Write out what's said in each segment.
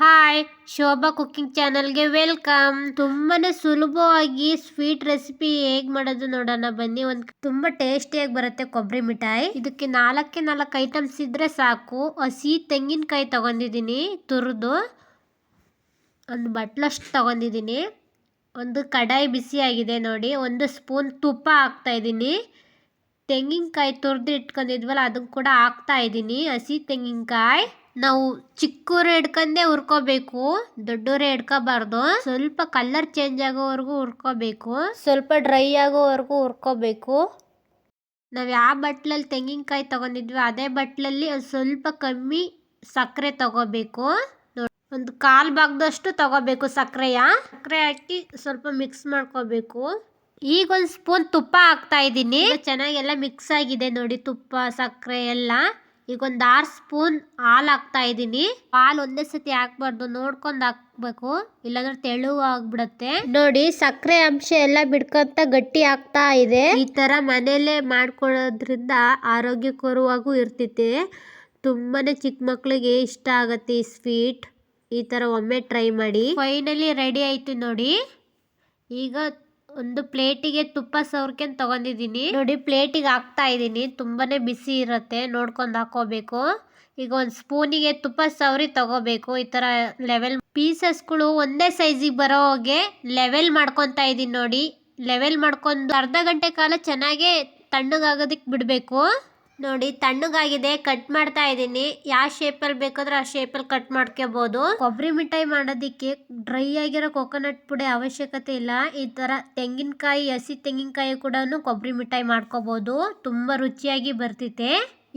Hi Shobha cooking ಚಾನಲ್ಗೆ welcome ತುಂಬಾನೇ ಸುಲಭವಾಗಿ ಸ್ವೀಟ್ ರೆಸಿಪಿ ಹೇಗ್ ಮಾಡೋದು ನೋಡೋಣ. ಬನ್ನಿ, ಒಂದು ತುಂಬಾ ಟೇಸ್ಟಿಯಾಗಿ ಬರುತ್ತೆ ಕೊಬ್ಬರಿ ಮಿಠಾಯಿ. ಇದಕ್ಕೆ ನಾಲ್ಕೇ ನಾಲ್ಕು ಐಟಮ್ಸ್ ಇದ್ರೆ ಸಾಕು. ಹಸಿ ತೆಂಗಿನಕಾಯಿ ತಗೊಂಡಿದ್ದೀನಿ, ತುರಿದು. ಒಂದು ಬಟ್ಲಷ್ಟು ತಗೊಂಡಿದ್ದೀನಿ. ಒಂದು ಕಡಾಯಿ ಬಿಸಿ ಆಗಿದೆ ನೋಡಿ. ಒಂದು ಸ್ಪೂನ್ ತುಪ್ಪ ಹಾಕ್ತಾ ಇದ್ದೀನಿ. ತೆಂಗಿನಕಾಯಿ ತುರಿದು ಇಟ್ಕೊಂಡಿದ್ವಲ್ಲ ಅದನ್ನು ಕೂಡ ಹಾಕ್ತಾ ಇದ್ದೀನಿ. ಹಸಿ ತೆಂಗಿನಕಾಯಿ. ನಾವು ಚಿಕ್ಕೂರು ಹಿಡ್ಕೊಂಡೇ ಹುರ್ಕೋಬೇಕು. ದೊಡ್ಡೋರೇ ಹಿಡ್ಕೋಬಾರ್ದು. ಸ್ವಲ್ಪ ಕಲರ್ ಚೇಂಜ್ ಆಗೋವರೆಗೂ ಹುರ್ಕೋಬೇಕು. ಸ್ವಲ್ಪ ಡ್ರೈ ಆಗೋವರೆಗೂ ಹುರ್ಕೋಬೇಕು. ನಾವು ಯಾವ ಬಟ್ಲಲ್ಲಿ ತೆಂಗಿನಕಾಯಿ ತಗೊಂಡಿದ್ವಿ ಅದೇ ಬಟ್ಲಲ್ಲಿ ಒಂದು ಸ್ವಲ್ಪ ಕಮ್ಮಿ ಸಕ್ಕರೆ ತಗೋಬೇಕು. ಒಂದು ಕಾಲು ಭಾಗದಷ್ಟು ತಗೋಬೇಕು ಸಕ್ಕರೆಯ. ಸಕ್ಕರೆ ಹಾಕಿ ಸ್ವಲ್ಪ ಮಿಕ್ಸ್ ಮಾಡ್ಕೋಬೇಕು. ಈಗ ಒಂದು ಸ್ಪೂನ್ ತುಪ್ಪ ಹಾಕ್ತಾ ಇದ್ದೀನಿ. ಚೆನ್ನಾಗೆಲ್ಲ ಮಿಕ್ಸ್ ಆಗಿದೆ ನೋಡಿ ತುಪ್ಪ ಸಕ್ಕರೆ ಎಲ್ಲ. ಈಗ ಒಂದು ಆರು ಸ್ಪೂನ್ ಹಾಲು ಹಾಕ್ತಾ ಇದ್ದೀನಿ. ಹಾಲು ಒಂದೇ ಸತಿ ಹಾಕ್ಬಾರ್ದು ನೋಡ್ಕೊಂಡು ಹಾಕ್ಬೇಕು. ಇಲ್ಲಾಂದ್ರೆ ತೆಳು ಆಗ್ಬಿಡತ್ತೆ. ನೋಡಿ ಸಕ್ಕರೆ ಅಂಶ ಎಲ್ಲ ಬಿಡ್ಕೊಂತ ಗಟ್ಟಿ ಆಗ್ತಾ ಇದೆ. ಈ ತರ ಮನೆಯಲ್ಲೇ ಮಾಡ್ಕೊಳ್ಳೋದ್ರಿಂದ ಆರೋಗ್ಯಕರವಾಗೂ ಇರ್ತೈತೆ ತುಂಬಾನೇ ಚಿಕ್ಕ ಮಕ್ಳಿಗೆ ಇಷ್ಟ ಆಗತ್ತೆ ಈ ಸ್ವೀಟ್. ಈ ತರ ಒಮ್ಮೆ ಟ್ರೈ ಮಾಡಿ. ಫೈನಲಿ ರೆಡಿ ಆಯ್ತು ನೋಡಿ. ಈಗ ಒಂದು ಪ್ಲೇಟಿಗೆ ತುಪ್ಪ ಸವರ್ಕೊಂಡು ತಗೊಂಡಿದ್ದೀನಿ. ನೋಡಿ, ಪ್ಲೇಟಿಗೆ ಹಾಕ್ತಾ ಇದ್ದೀನಿ. ತುಂಬಾನೇ ಬಿಸಿ ಇರುತ್ತೆ. ನೋಡ್ಕೊಂಡು ಹಾಕೋಬೇಕು. ಈಗ ಒಂದು ಸ್ಪೂನಿಗೆ ತುಪ್ಪ ಸವರಿ ತಗೋಬೇಕು. ಈ ತರ ಲೆವೆಲ್ ಪೀಸಸ್ಗಳು ಒಂದೇ ಸೈಜಿಗೆ ಬರೋ ಹಾಗೆ ಲೆವೆಲ್ ಮಾಡ್ಕೊತಾ ಇದ್ದೀನಿ ನೋಡಿ. ಲೆವೆಲ್ ಮಾಡ್ಕೊಂಡು ಅರ್ಧ ಗಂಟೆ ಕಾಲ ಚೆನ್ನಾಗೆ ತಣ್ಣಗಾಗೋದಕ್ಕೆ ಬಿಡಬೇಕು. ನೋಡಿ, ತಣ್ಣಗಾಗಿದೆ ಕಟ್ ಮಾಡ್ತಾ ಇದ್ದೀನಿ. ಯಾವ ಶೇಪಲ್ಲಿ ಬೇಕಾದ್ರೆ ಆ ಶೇಪಲ್ಲಿ ಕಟ್ ಮಾಡ್ಕೋಬಹುದು ಕೊಬ್ಬರಿ ಮಿಠಾಯಿ ಮಾಡೋದಿಕ್ಕೆ ಡ್ರೈ ಆಗಿರೋ ಕೊಕೊನಟ್ ಪುಡಿ ಅವಶ್ಯಕತೆ ಇಲ್ಲ. ಈ ತರ ತೆಂಗಿನಕಾಯಿ, ಹಸಿ ತೆಂಗಿನಕಾಯಿ ಕೂಡ ಕೊಬ್ಬರಿ ಮಿಠಾಯಿ ಮಾಡ್ಕೋಬಹುದು ತುಂಬಾ ರುಚಿಯಾಗಿ ಬರ್ತೈತೆ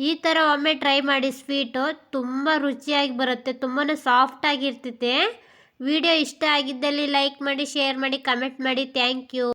ಈ ತರ ಒಮ್ಮೆ ಟ್ರೈ ಮಾಡಿ ಸ್ವೀಟು ತುಂಬಾ ರುಚಿಯಾಗಿ ಬರುತ್ತೆ. ತುಂಬಾನೇ ಸಾಫ್ಟ್ ಆಗಿರ್ತೈತೆ ವಿಡಿಯೋ ಇಷ್ಟ ಆಗಿದ್ದಲ್ಲಿ ಲೈಕ್ ಮಾಡಿ ಶೇರ್ ಮಾಡಿ ಕಮೆಂಟ್ ಮಾಡಿ. Thank you